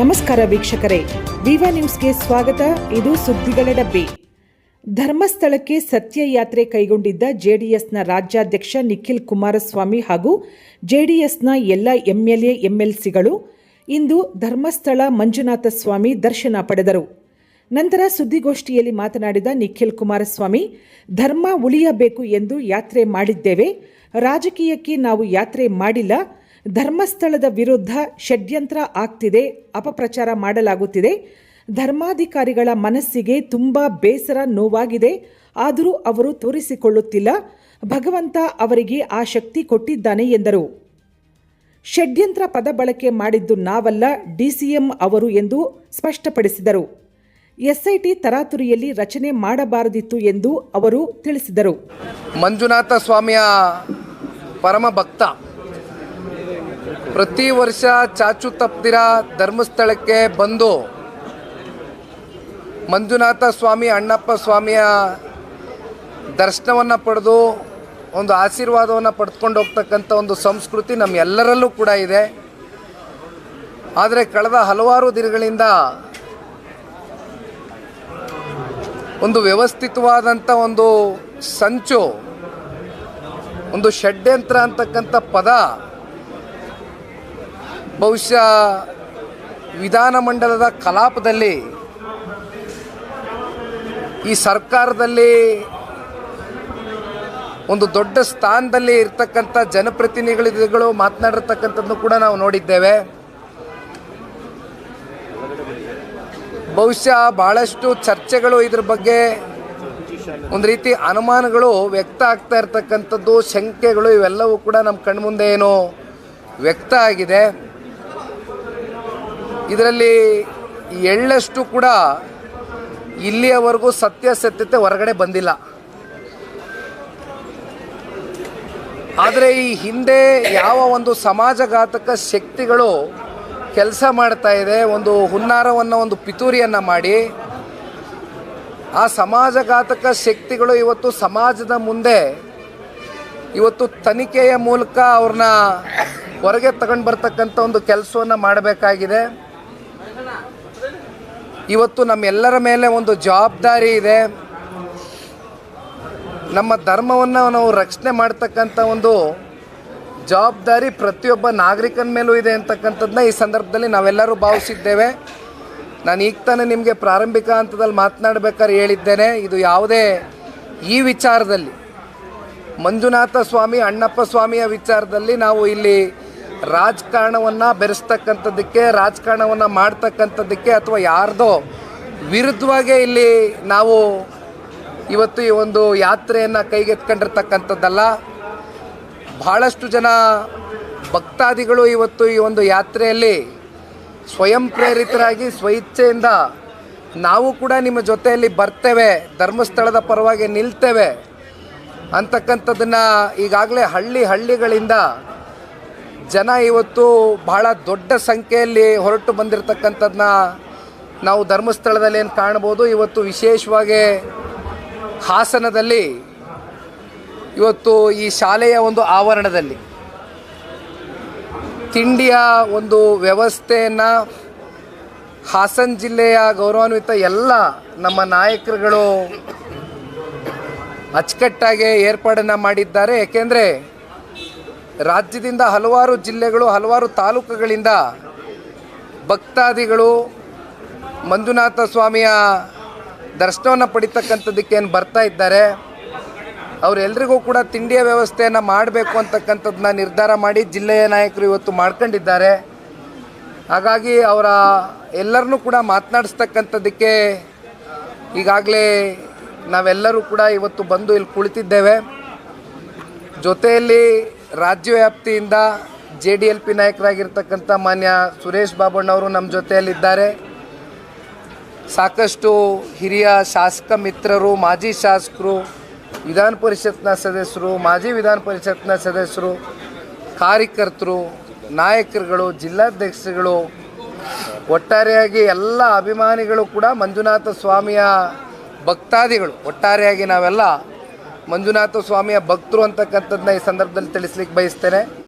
ನಮಸ್ಕಾರ ವೀಕ್ಷಕರೇ. ವಿವಾ ನ್ಯೂಸ್ಗೆ ಸ್ವಾಗತ. ಇದು ಸುದ್ದಿಗಳ ಡಬ್ಬಿ. ಧರ್ಮಸ್ಥಳಕ್ಕೆ ಸತ್ಯಯಾತ್ರೆ ಕೈಗೊಂಡಿದ್ದ ಜೆಡಿಎಸ್ನ ರಾಜ್ಯಾಧ್ಯಕ್ಷ ನಿಖಿಲ್ ಕುಮಾರಸ್ವಾಮಿ ಹಾಗೂ ಜೆಡಿಎಸ್ನ ಎಲ್ಲ ಎಂಎಲ್ಎ, ಎಂಎಲ್ಸಿಗಳು ಇಂದು ಧರ್ಮಸ್ಥಳ ಮಂಜುನಾಥ ಸ್ವಾಮಿ ದರ್ಶನ ಪಡೆದರು. ನಂತರ ಸುದ್ದಿಗೋಷ್ಠಿಯಲ್ಲಿ ಮಾತನಾಡಿದ ನಿಖಿಲ್ ಕುಮಾರಸ್ವಾಮಿ, ಧರ್ಮ ಉಳಿಯಬೇಕು ಎಂದು ಯಾತ್ರೆ ಮಾಡಿದ್ದೇವೆ. ರಾಜಕೀಯಕ್ಕೆ ನಾವು ಯಾತ್ರೆ ಮಾಡಿಲ್ಲ. ಧರ್ಮಸ್ಥಳದ ವಿರುದ್ಧ ಷಡ್ಯಂತ್ರ ಆಗ್ತಿದೆ, ಅಪಪ್ರಚಾರ ಮಾಡಲಾಗುತ್ತಿದೆ. ಧರ್ಮಾಧಿಕಾರಿಗಳ ಮನಸ್ಸಿಗೆ ತುಂಬ ಬೇಸರ ನೋವಾಗಿದೆ. ಆದರೂ ಅವರು ತೋರಿಸಿಕೊಳ್ಳುತ್ತಿಲ್ಲ. ಭಗವಂತ ಅವರಿಗೆ ಆ ಶಕ್ತಿ ಕೊಟ್ಟಿದ್ದಾನೆ ಎಂದರು. ಷಡ್ಯಂತ್ರ ಪದ ಬಳಕೆ ಮಾಡಿದ್ದು ನಾವಲ್ಲ ಡಿಸಿಎಂ ಅವರು ಎಂದು ಸ್ಪಷ್ಟಪಡಿಸಿದರು. ಎಸ್ಐಟಿ ತರಾತುರಿಯಲ್ಲಿ ರಚನೆ ಮಾಡಬಾರದಿತ್ತು ಎಂದು ಅವರು ತಿಳಿಸಿದರು. ಮಂಜುನಾಥ ಸ್ವಾಮಿಯ ಪರಮ ಭಕ್ತ. ಪ್ರತಿ ವರ್ಷ ಚಾಚು ತಪ್ಪದಿರ ಧರ್ಮಸ್ಥಳಕ್ಕೆ ಬಂದು ಮಂಜುನಾಥ ಸ್ವಾಮಿ, ಅಣ್ಣಪ್ಪ ಸ್ವಾಮಿಯ ದರ್ಶನವನ್ನು ಪಡೆದು, ಒಂದು ಆಶೀರ್ವಾದವನ್ನು ಪಡೆದುಕೊಂಡು ಹೋಗ್ತಕ್ಕಂಥ ಒಂದು ಸಂಸ್ಕೃತಿ ನಮ್ಮೆಲ್ಲರಲ್ಲೂ ಕೂಡ ಇದೆ. ಆದರೆ ಕಳೆದ ಹಲವಾರು ದಿನಗಳಿಂದ ಒಂದು ವ್ಯವಸ್ಥಿತವಾದಂಥ ಒಂದು ಸಂಚು, ಒಂದು ಷಡ್ಯಂತ್ರ ಅಂತಕ್ಕಂಥ ಪದ ಬಹುಶಃ ವಿಧಾನಮಂಡಲದ ಕಲಾಪದಲ್ಲಿ ಈ ಸರ್ಕಾರದಲ್ಲಿ ಒಂದು ದೊಡ್ಡ ಸ್ಥಾನದಲ್ಲಿ ಇರ್ತಕ್ಕಂಥ ಜನಪ್ರತಿನಿಧಿಗಳು ಮಾತನಾಡಿರ್ತಕ್ಕಂಥದ್ದು ಕೂಡ ನಾವು ನೋಡಿದ್ದೇವೆ. ಬಹುಶಃ ಭಾಳಷ್ಟು ಚರ್ಚೆಗಳು ಇದ್ರ ಬಗ್ಗೆ ಒಂದು ರೀತಿ ಅನುಮಾನಗಳು ವ್ಯಕ್ತ ಆಗ್ತಾ ಇರ್ತಕ್ಕಂಥದ್ದು, ಶಂಕೆಗಳು ಇವೆಲ್ಲವೂ ಕೂಡ ನಮ್ಮ ಕಣ್ಮುಂದೆ ಏನು ವ್ಯಕ್ತ ಆಗಿದೆ. ಇದರಲ್ಲಿ ಎಳ್ಳಷ್ಟು ಕೂಡ ಇಲ್ಲಿಯವರೆಗೂ ಸತ್ಯಾಸತ್ಯತೆ ಹೊರಗಡೆ ಬಂದಿಲ್ಲ. ಆದರೆ ಈ ಹಿಂದೆ ಯಾವ ಒಂದು ಸಮಾಜಘಾತಕ ಶಕ್ತಿಗಳು ಕೆಲಸ ಮಾಡ್ತಾ ಇದೆ, ಒಂದು ಹುನ್ನಾರವನ್ನು, ಒಂದು ಪಿತೂರಿಯನ್ನು ಮಾಡಿ, ಆ ಸಮಾಜಘಾತಕ ಶಕ್ತಿಗಳು ಇವತ್ತು ಸಮಾಜದ ಮುಂದೆ, ಇವತ್ತು ತನಿಖೆಯ ಮೂಲಕ ಅವ್ರನ್ನ ಹೊರಗೆ ತಗೊಂಡು ಬರ್ತಕ್ಕಂಥ ಒಂದು ಕೆಲಸವನ್ನು ಮಾಡಬೇಕಾಗಿದೆ. ಇವತ್ತು ನಮ್ಮೆಲ್ಲರ ಮೇಲೆ ಒಂದು ಜವಾಬ್ದಾರಿ ಇದೆ. ನಮ್ಮ ಧರ್ಮವನ್ನು ನಾವು ರಕ್ಷಣೆ ಮಾಡ್ತಕ್ಕಂಥ ಒಂದು ಜವಾಬ್ದಾರಿ ಪ್ರತಿಯೊಬ್ಬ ನಾಗರಿಕನ ಮೇಲೂ ಇದೆ ಅಂತಕ್ಕಂಥದ್ದನ್ನ ಈ ಸಂದರ್ಭದಲ್ಲಿ ನಾವೆಲ್ಲರೂ ಭಾವಿಸಿದ್ದೇವೆ. ನಾನು ಈಗ ತಾನೇ ನಿಮಗೆ ಪ್ರಾರಂಭಿಕ ಹಂತದಲ್ಲಿ ಮಾತನಾಡಬೇಕಾದ್ರೆ ಹೇಳಿದ್ದೇನೆ, ಇದು ಯಾವುದೇ ಈ ವಿಚಾರದಲ್ಲಿ ಮಂಜುನಾಥ ಸ್ವಾಮಿ, ಅಣ್ಣಪ್ಪ ಸ್ವಾಮಿಯ ವಿಚಾರದಲ್ಲಿ ನಾವು ಇಲ್ಲಿ ರಾಜಕಾರಣವನ್ನು ಬೆರೆಸ್ತಕ್ಕಂಥದ್ದಕ್ಕೆ, ರಾಜಕಾರಣವನ್ನು ಮಾಡ್ತಕ್ಕಂಥದ್ದಕ್ಕೆ ಅಥವಾ ಯಾರ್ದೋ ವಿರುದ್ಧವಾಗೇ ಇಲ್ಲಿ ನಾವು ಇವತ್ತು ಈ ಒಂದು ಯಾತ್ರೆಯನ್ನು ಕೈಗೆತ್ಕೊಂಡಿರ್ತಕ್ಕಂಥದ್ದಲ್ಲ ಭಾಳಷ್ಟು ಜನ ಭಕ್ತಾದಿಗಳು ಇವತ್ತು ಈ ಒಂದು ಯಾತ್ರೆಯಲ್ಲಿ ಸ್ವಯಂ ಪ್ರೇರಿತರಾಗಿ ಸ್ವಇಚ್ಛೆಯಿಂದ ನಾವು ಕೂಡ ನಿಮ್ಮ ಜೊತೆಯಲ್ಲಿ ಬರ್ತೇವೆ, ಧರ್ಮಸ್ಥಳದ ಪರವಾಗಿ ನಿಲ್ತೇವೆ ಅಂತಕ್ಕಂಥದ್ದನ್ನು ಈಗಾಗಲೇ ಹಳ್ಳಿ ಹಳ್ಳಿಗಳಿಂದ ಜನ ಇವತ್ತು ಬಹಳ ದೊಡ್ಡ ಸಂಖ್ಯೆಯಲ್ಲಿ ಹೊರಟು ಬಂದಿರತಕ್ಕಂಥದ್ದನ್ನ ನಾವು ಧರ್ಮಸ್ಥಳದಲ್ಲಿ ಏನು ಕಾಣ್ಬೋದು? ಇವತ್ತು ವಿಶೇಷವಾಗಿ ಹಾಸನದಲ್ಲಿ, ಇವತ್ತು ಈ ಶಾಲೆಯ ಒಂದು ಆವರಣದಲ್ಲಿ ತಿಂಡಿಯ ಒಂದು ವ್ಯವಸ್ಥೆಯನ್ನು ಹಾಸನ ಜಿಲ್ಲೆಯ ಗೌರವಾನ್ವಿತ ಎಲ್ಲ ನಮ್ಮ ನಾಯಕರುಗಳು ಅಚ್ಚುಕಟ್ಟಾಗಿ ಏರ್ಪಾಡನ್ನು ಮಾಡಿದ್ದಾರೆ. ಏಕೆಂದರೆ ರಾಜ್ಯದಿಂದ ಹಲವಾರು ಜಿಲ್ಲೆಗಳು, ಹಲವಾರು ತಾಲೂಕುಗಳಿಂದ ಭಕ್ತಾದಿಗಳು ಮಂಜುನಾಥ ಸ್ವಾಮಿಯ ದರ್ಶನವನ್ನು ಪಡಿತಕ್ಕಂಥದ್ದಕ್ಕೆ ಏನು ಬರ್ತಾ ಇದ್ದಾರೆ ಅವರೆಲ್ಲರಿಗೂ ಕೂಡ ತಿಂಡಿಯ ವ್ಯವಸ್ಥೆಯನ್ನು ಮಾಡಬೇಕು ಅಂತಕ್ಕಂಥದ್ದನ್ನ ನಿರ್ಧಾರ ಮಾಡಿ ಜಿಲ್ಲೆಯ ನಾಯಕರು ಇವತ್ತು ಮಾಡ್ಕೊಂಡಿದ್ದಾರೆ. ಹಾಗಾಗಿ ಅವರ ಎಲ್ಲರನ್ನೂ ಕೂಡ ಮಾತನಾಡಿಸ್ತಕ್ಕಂಥದ್ದಕ್ಕೆ ಈಗಾಗಲೇ ನಾವೆಲ್ಲರೂ ಕೂಡ ಇವತ್ತು ಬಂದು ಇಲ್ಲಿ ಕುಳಿತಿದ್ದೇವೆ. ಜೊತೆಯಲ್ಲಿ ರಾಜ್ಯ ವ್ಯಾಪ್ತಿಯಿಂದ ಜೆ ಡಿ ಎಲ್ ಪಿ ನಾಯಕರಾಗಿರ್ತಕ್ಕಂಥ ಮಾನ್ಯ ಸುರೇಶ್ ಬಾಬಣ್ಣವರು ನಮ್ಮ ಜೊತೆಯಲ್ಲಿದ್ದಾರೆ. ಸಾಕಷ್ಟು ಹಿರಿಯ ಶಾಸಕ ಮಿತ್ರರು, ಮಾಜಿ ಶಾಸಕರು, ವಿಧಾನ ಪರಿಷತ್ನ ಸದಸ್ಯರು, ಮಾಜಿ ವಿಧಾನ ಪರಿಷತ್ನ ಸದಸ್ಯರು, ಕಾರ್ಯಕರ್ತರು, ನಾಯಕರುಗಳು, ಜಿಲ್ಲಾಧ್ಯಕ್ಷರುಗಳು, ಒಟ್ಟಾರೆಯಾಗಿ ಎಲ್ಲ ಅಭಿಮಾನಿಗಳು ಕೂಡ ಮಂಜುನಾಥ ಸ್ವಾಮಿಯ ಭಕ್ತಾದಿಗಳು. ಒಟ್ಟಾರೆಯಾಗಿ ನಾವೆಲ್ಲ ಮಂಜುನಾಥ ಸ್ವಾಮಿಯ ಭಕ್ತರು ಅಂತಕ್ಕಂಥದ್ದನ್ನ ಈ ಸಂದರ್ಭದಲ್ಲಿ ತಿಳಿಸ್ಲಿಕ್ಕೆ ಬಯಸ್ತೇನೆ.